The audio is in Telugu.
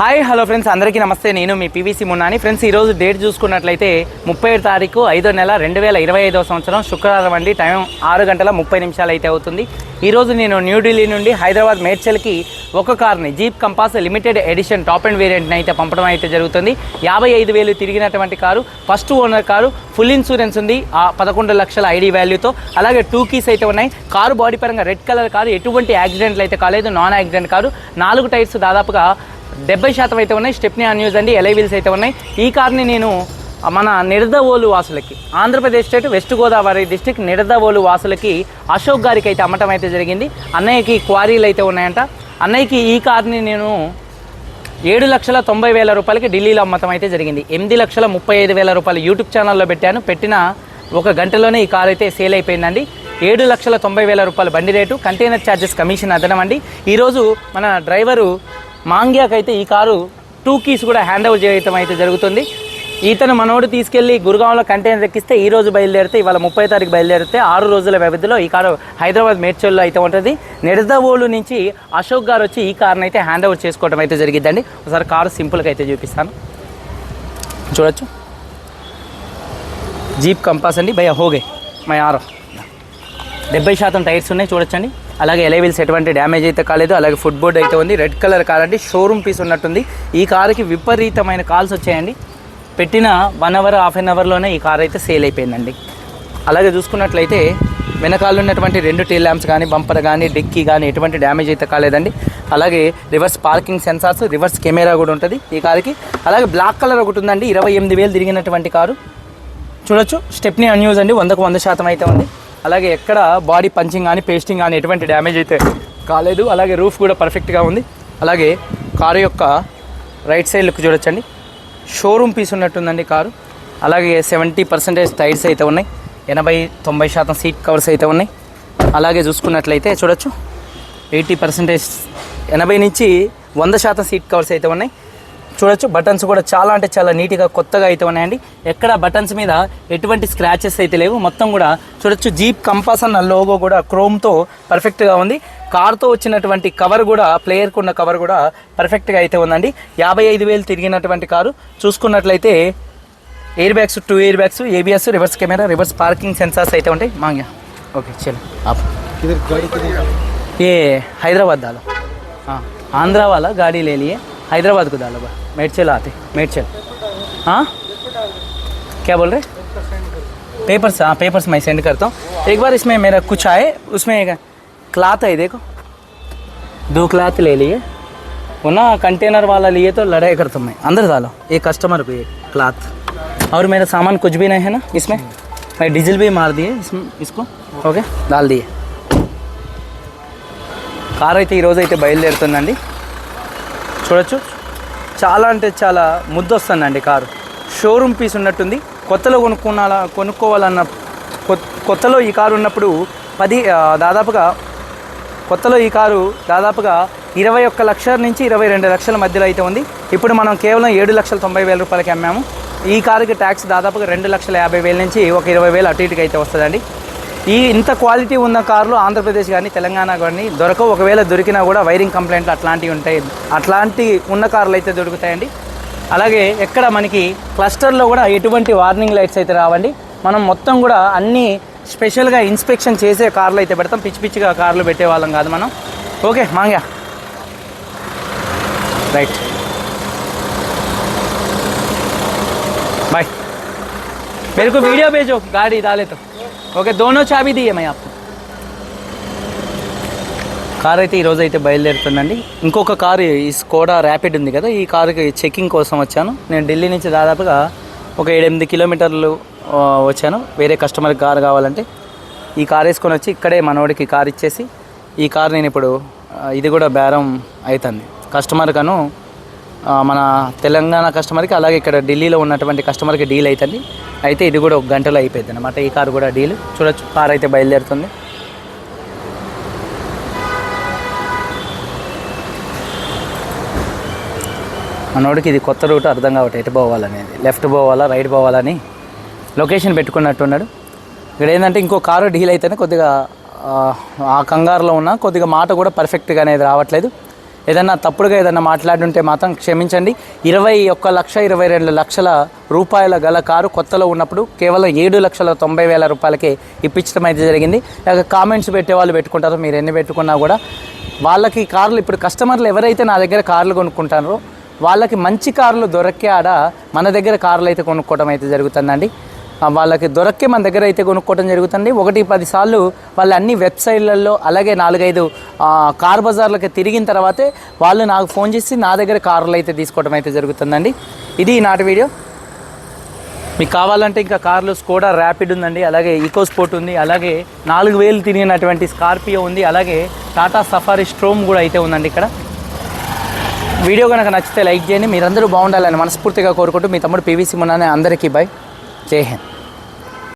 హాయ్ హలో ఫ్రెండ్స్ అందరికీ నమస్తే. నేను మీ పీవీసీ మున్నాని. ఫ్రెండ్స్ ఈరోజు డేట్ చూసుకున్నట్లయితే ముప్పై తారీఖు ఐదో నెల రెండు వేల ఇరవై ఐదో సంవత్సరం శుక్రవారం అండి. టైం ఆరు గంటల ముప్పై నిమిషాలు అయితే అవుతుంది. ఈరోజు నేను న్యూఢిల్లీ నుండి హైదరాబాద్ మేడ్చల్కి ఒక కార్ని Jeep Compass limited edition top and వేరియంట్ని అయితే పంపడం అయితే జరుగుతుంది. యాభై ఐదు వేలు తిరిగినటువంటి car first owner car full insurance ఉంది ఆ పదకొండు లక్షల ఐడి వాల్యూతో. అలాగే టూ కీస్ అయితే ఉన్నాయి. కారు బాడీ పరంగా రెడ్ కలర్ కారు ఎటువంటి యాక్సిడెంట్లు అయితే కాలేదు. Non accident car. నాలుగు టైర్స్ దాదాపుగా డెబ్బై శాతం అయితే ఉన్నాయి. స్టెప్నీ అన్యూజ్ అండి ఎలై వీల్స్ అయితే ఉన్నాయి. ఈ కార్ని నేను మన Nidadavolu వాసులకి Andhra Pradesh state west Godavari district Nidadavolu వాసులకి Ashok గారికి అయితే అమ్మటం అయితే జరిగింది. అన్నయ్యకి క్వారీలు అయితే ఉన్నాయంట. అన్నయ్యకి ఈ కార్ని నేను ఏడు లక్షల తొంభై వేల రూపాయలకి ఢిల్లీలో అమ్మటం అయితే జరిగింది. ఎనిమిది లక్షల ముప్పై ఐదు వేల రూపాయలు యూట్యూబ్ ఛానల్లో పెట్టాను. పెట్టిన ఒక గంటలోనే ఈ కార్ అయితే సేల్ అయిపోయిందండి. ఏడు లక్షల తొంభై వేల రూపాయల బండి రేటు కంటైనర్ ఛార్జెస్ కమిషన్ అదనం అండి ఈరోజు మన డ్రైవరు మాంగ్యాకైతే ఈ కారు టూ కీస్ కూడా హ్యాండ్ ఓవర్ చేయటం అయితే జరుగుతుంది. ఇతను మనోడు తీసుకెళ్ళి గురుగాంలో కంటైనర్ ఎక్కిస్తే ఈ రోజు బయలుదేరితే ఇవాళ ముప్పై తారీఖు బయలుదేరితే ఆరు రోజుల వ్యవధిలో ఈ కారు హైదరాబాద్ మేడ్చల్లో అయితే ఉంటుంది. నిడదవోలు నుంచి అశోక్ గారు వచ్చి ఈ కార్ని అయితే హ్యాండ్ ఓవర్ చేసుకోవడం అయితే జరిగిద్దండి. ఒకసారి కారు సింపుల్గా అయితే చూపిస్తాను. చూడొచ్చు. జీప్ కంపాస్ అండి. భయ హోగే. మై ఆరో డెబ్బై శాతం టైర్స్ ఉన్నాయి. చూడొచ్చండి. అలాగే ఎలైవిల్స్ ఎటువంటి డ్యామేజ్ అయితే కాలేదు. అలాగే ఫుట్ బోర్డ్ అయితే ఉంది. రెడ్ కలర్ కార్ అండి. షోరూమ్ పీస్ ఉన్నట్టుంది. ఈ కారుకి విపరీతమైన కాల్స్ వచ్చాయండి. పెట్టిన వన్ అవర్ హాఫ్ అన్ అవర్లోనే ఈ కార్ అయితే సేల్ అయిపోయిందండి. అలాగే చూసుకున్నట్లయితే వెనకాల ఉన్నటువంటి రెండు టీ ల్యాంప్స్ కానీ బంపర్ కానీ డిక్కీ కానీ ఎటువంటి డ్యామేజ్ అయితే కాలేదండి. అలాగే reverse parking sensors reverse camera కూడా ఉంటుంది ఈ కారుకి. అలాగే బ్లాక్ కలర్ ఒకటి ఉందండి. ఇరవై ఎనిమిది వేలు తిరిగినటువంటి కారు. చూడొచ్చు. స్టెప్ని అన్యూజ్ అండి. వందకు వంద శాతం అయితే ఉంది. అలాగే ఎక్కడ బాడీ పంచింగ్ కానీ పేస్టింగ్ కానీ ఎటువంటి డ్యామేజ్ అయితే కాలేదు. అలాగే రూఫ్ కూడా పర్ఫెక్ట్గా ఉంది. అలాగే కారు యొక్క రైట్ సైడ్ లుక్ చూడొచ్చండి. షోరూమ్ పీస్ ఉన్నట్టుందండి కారు. అలాగే సెవెంటీ పర్సెంటేజ్ టైర్స్ అయితే ఉన్నాయి. ఎనభై తొంభై శాతం సీట్ కవర్స్ అయితే ఉన్నాయి. అలాగే చూసుకున్నట్లయితే చూడొచ్చు. ఎయిటీ పర్సెంటేజ్ ఎనభై నుంచి వంద శాతం సీట్ కవర్స్ అయితే ఉన్నాయి. చూడొచ్చు. బటన్స్ కూడా చాలా అంటే చాలా నీట్గా కొత్తగా అయితే ఉన్నాయండి. ఎక్కడ బటన్స్ మీద ఎటువంటి స్క్రాచెస్ అయితే లేవు. మొత్తం కూడా చూడొచ్చు. జీప్ కంపాస్ అన్న లోగో కూడా క్రోమ్తో పర్ఫెక్ట్గా ఉంది. కార్తో వచ్చినటువంటి కవర్ కూడా ప్లేయర్కు ఉన్న కవర్ కూడా పర్ఫెక్ట్గా అయితే ఉందండి. యాభై ఐదు వేలు తిరిగినటువంటి కారు. చూసుకున్నట్లయితే air bags two air bags ABS reverse camera reverse parking sensors అయితే ఉంటాయి. మాంగ్యా. ఓకే చలో ఏ హైదరాబాద్ దాలో ఆంధ్రా వాళ్ళ గాడీ లేలియే हाँ आंध्रा वाला गाड़ी ले लिए हैदराबाद को डालो बा मेडचल आते मेडचल हाँ क्या बोल रहे पेपर्स हाँ पेपर्स मैं सेंड करता हूँ एक बार इसमें मेरा कुछ आए उसमें एक क्लाथ है देखो दो क्लाथ ले लिए वो ना कंटेनर वाला लिए तो लड़ाई करता हूँ मैं अंदर डालो ये कस्टमर को ये क्लाथ और मेरा सामान कुछ भी नहीं है ना इसमें मैं डीजल भी मार दिए इसमें इसको ओके डाल दिए కార్ అయితే ఈరోజు అయితే బయలుదేరుతుందండి చూడొచ్చు. చాలా అంటే చాలా ముద్దు వస్తుందండి కారు. షోరూమ్ పీస్ ఉన్నట్టుంది. కొత్తలో కొనుక్కున్నాలా కొనుక్కోవాలన్న కొత్తలో ఈ కారు ఉన్నప్పుడు పది దాదాపుగా కొత్తలో ఈ కారు దాదాపుగా ఇరవై ఒక్క లక్షల నుంచి ఇరవై రెండు లక్షల మధ్యలో అయితే ఉంది. ఇప్పుడు మనం కేవలం ఏడు లక్షల తొంభై వేల రూపాయలకి అమ్మాము. ఈ కారుకి ట్యాక్స్ దాదాపుగా రెండు లక్షల యాభై వేల నుంచి ఒక ఇరవై వేలు అటు ఇటుకి అయితే వస్తుందండి. ఈ ఇంత క్వాలిటీ ఉన్న కార్లు ఆంధ్రప్రదేశ్ కానీ తెలంగాణ కానీ దొరకవు. ఒకవేళ దొరికినా కూడా వైరింగ్ కంప్లైంట్లు అట్లాంటివి ఉంటాయి. అట్లాంటి ఉన్న కార్లు అయితే దొరుకుతాయండి. అలాగే ఎక్కడ మనకి క్లస్టర్లో కూడా ఎటువంటి వార్నింగ్ లైట్స్ అయితే రావండి. మనం మొత్తం కూడా అన్ని స్పెషల్గా ఇన్స్పెక్షన్ చేసే కార్లు అయితే పెడతాం. పిచ్చి పిచ్చిగా కార్లు పెట్టే వాళ్ళం కాదు మనం. ఓకే మాంగ్యా. రైట్. मेरे को वीडियो भेजो गाड़ी डाले तो ओके दोनों चाबी दी है मैं आपको కార్ అయితే ఈరోజు అయితే బయలుదేరుతుందండి ఇంకొక కారు ఈ స్కోడా ర్యాపిడ్ ఉంది కదా ఈ కారుకి చెకింగ్ కోసం వచ్చాను నేను ఢిల్లీ నుంచి దాదాపుగా ఒక ఏడెనిమిది కిలోమీటర్లు ఆ, వచ్చాను వేరే కస్టమర్కి కారు కావాలంటే ఈ కార్ వేసుకొని వచ్చి ఇక్కడే మనోడికి కార్ ఇచ్చేసి ఈ కార్ నేను ఇప్పుడు ఆ, ఇది కూడా బేరం అవుతుంది కస్టమర్ కను ఆ, మన తెలంగాణ కస్టమర్కి అలాగే ఇక్కడ ఢిల్లీలో ఉన్నటువంటి కస్టమర్కి డీల్ అవుతుంది అయితే ఇది కూడా ఒక గంటలో అయిపోయింది అనమాట ఈ కారు కూడా డీల్. చూడొచ్చు కార్ అయితే బయలుదేరుతుంది. మనోడికి ఇది కొత్త రూట్ అర్థం కాబట్టి ఎటు పోవాలనేది. లెఫ్ట్ పోవాలా రైట్ పోవాలని లొకేషన్ పెట్టుకున్నట్టున్నాడు. ఇక్కడ ఏంటంటే ఇంకో కారు డీల్ అయితేనే కొద్దిగా ఆ కంగారులో ఉన్న కొద్దిగా మాట కూడా పర్ఫెక్ట్గా అనేది రావట్లేదు. ఏదన్నా తప్పుడుగా ఏదన్నా మాట్లాడుంటే మాత్రం క్షమించండి. ఇరవై ఒక్క లక్ష ఇరవై రెండు లక్షల రూపాయల గల కారు కొత్తలో ఉన్నప్పుడు కేవలం ఏడు లక్షల తొంభై వేల రూపాయలకే ఇప్పించడం అయితే జరిగింది. కామెంట్స్ పెట్టే వాళ్ళు పెట్టుకుంటారు మీరు ఎన్ని పెట్టుకున్నా కూడా. వాళ్ళకి కార్లు ఇప్పుడు కస్టమర్లు ఎవరైతే నా దగ్గర కార్లు కొనుక్కుంటారో వాళ్ళకి మంచి కార్లు దొరికే ఆడ మన దగ్గర కార్లు అయితే కొనుక్కోవడం అయితే జరుగుతుందండి. వాళ్ళకి దొరక్కే మన దగ్గర అయితే కొనుక్కోవడం జరుగుతుంది. ఒకటి పదిసార్లు వాళ్ళు అన్ని వెబ్సైట్లలో అలాగే నాలుగైదు కార్ బజార్లకి తిరిగిన తర్వాతే వాళ్ళు నాకు ఫోన్ చేసి నా దగ్గర కార్లు అయితే తీసుకోవడం అయితే జరుగుతుందండి. ఇది ఈనాటి వీడియో. మీకు కావాలంటే ఇంకా కార్లు స్కోడా ర్యాపిడ్ ఉందండి అలాగే ఈకో స్పోర్ట్ ఉంది అలాగే నాలుగు వేలు తిరిగినటువంటి స్కార్పియో ఉంది అలాగే టాటా సఫారీ స్ట్రోమ్ కూడా అయితే ఉందండి ఇక్కడ. వీడియో కనుక నచ్చితే లైక్ చేయండి మీరందరూ బాగుండాలని మనస్ఫూర్తిగా కోరుకుంటూ మీ తమ్ముడు పీవీసీ మున్నానే అందరికీ బై. జై హింద్.